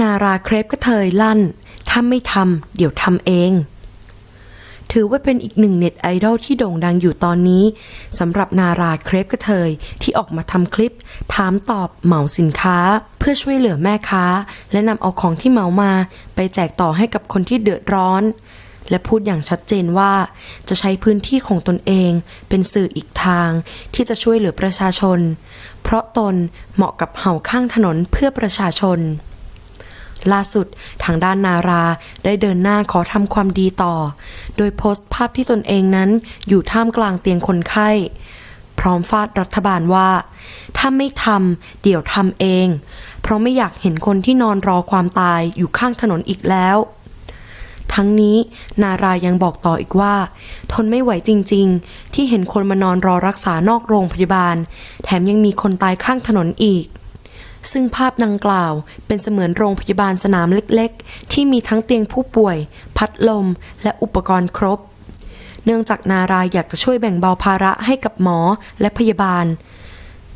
นาราเครปกระเทยลั่น ถ้าไม่ทำเดี๋ยวทำเอง ถือว่าเป็นอีกหนึ่งเน็ตไอดอลที่โด่งดังอยู่ตอนนี้สำหรับนาราเครปกระเทยที่ออกมาทำคลิป ถามตอบเหมาสินค้า เพื่อช่วยเหลือแม่ค้า และนำเอาของที่เหมามา ไปแจกต่อให้กับคนที่เดือดร้อน และพูดอย่างชัดเจนว่า จะใช้พื้นที่ของตนเอง เป็นสื่ออีกทาง ที่จะช่วยเหลือประชาชน เพราะตนเหมาะกับเห่าข้างถนนเพื่อประชาชน ล่าสุดทางด้านนาราได้เดินหน้าขอทำความดีต่อ โดยโพสต์ภาพที่ตนเองนั้นอยู่ท่ามกลางเตียงคนไข้ พร้อมฟาดรัฐบาลว่า ถ้าไม่ทำเดี๋ยวทำเอง เพราะไม่อยากเห็นคนที่นอนรอความตายอยู่ข้างถนนอีกแล้วทั้งนี้นารายังบอกต่ออีกว่า ทนไม่ไหวจริงๆ ที่เห็นคนมานอนรอรักษานอกโรงพยาบาล แถมยังมีคนตายข้างถนนอีก ซึ่งภาพดังกล่าวเป็นเสมือนโรงพยาบาลสนามเล็กๆ ที่มีทั้งเตียงผู้ป่วย พัดลม และอุปกรณ์ครบ เนื่องจากนารายอยากจะช่วยแบ่งเบาภาระให้กับหมอและพยาบาล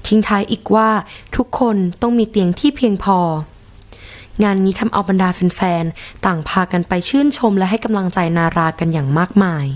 ทิ้งท้ายอีกว่าทุกคนต้องมีเตียงที่เพียงพอ งานนี้ทำเอาบรรดาแฟนๆ ต่างพากันไปชื่นชมและให้กำลังใจนารากันอย่างมากมาย